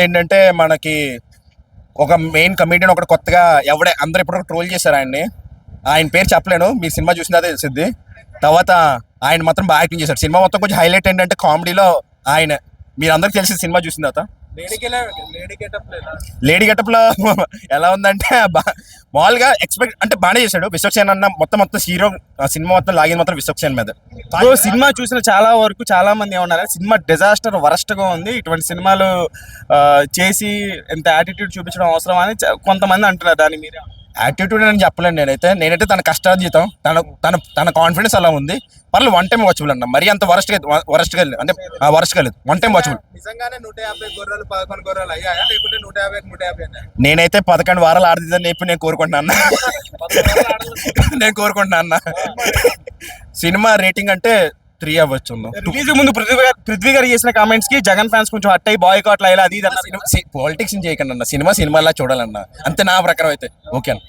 ఏంటంటే మనకి ఒక మెయిన్ కమెడియన్ ఒకటి కొత్తగా ఎవడే అందరూ ఇప్పుడు ట్రోల్ చేశారు ఆయన్ని. ఆయన పేరు చెప్పలేను. మీ సినిమా చూసినా తెలిసిద్ది. తర్వాత ఆయన మాత్రం బాగా యాక్టింగ్ చేశాడు. సినిమా మొత్తం కొంచెం హైలైట్ ఏంటంటే కామెడీలో ఆయన. మీరు అందరికి తెలిసిన సినిమా చూసిన తర్వాత. లేడీ గెటప్లో ఎలా ఉందంటే బా- మామూలుగా ఎక్స్పెక్ట్ అంటే బాగానే చేశాడు. విశ్వక్సేన్ అన్న మొత్తం మొత్తం హీరో సినిమా మొత్తం లాగిన మాత్రం విశ్వక్సేన్ మీద. సినిమా చూసిన చాలా వరకు చాలా మంది ఏమన్నారు సినిమా డిజాస్టర్ వరస్ట్గా ఉంది. ఇటువంటి సినిమాలు చేసి ఎంత యాటిట్యూడ్ చూపించడం అవసరం అని కొంతమంది అంటున్నారు. దాని మీద యాటిట్యూడ్ అని చెప్పలేను నేనైతే. నేనైతే తన కష్టార్జితం తన తన తన కాన్ఫిడెన్స్ అలా ఉంది. పర్లేదు వన్ టైం వాచబుల్ అన్న. మరీ అంత వరస్ట్ వరస్ట్ లేదు. అంటే వరస్ట్ లేదు. వన్ టైం వాచబుల్ నిజంగానే నూట యాభై గొర్రెలు పదకొండు గొర్రెలు అయ్యాయా? లేకుంటే నూట యాభై నూట యాభై? నేనైతే పదకొండు వారాలు ఆడదని చెప్పి నేను కోరుకుంటున్నా అన్న. నేను కోరుకుంటున్నా అన్న. సినిమా రేటింగ్ అంటే త్రీ అవ్వచ్చు రిలీజ్ ముందు పృథ్వీ గారు చేసిన కామెంట్స్కి జగన్ ఫ్యాన్స్ కొంచెం హట్ అయ్యి బాయ్ కాట్ ఇలా అది పాలిటిక్స్ చేయకండి అన్న. సినిమా సినిమాలా చూడాలన్న. అంతే నా ప్రకారం అయితే. ఓకే అన్న.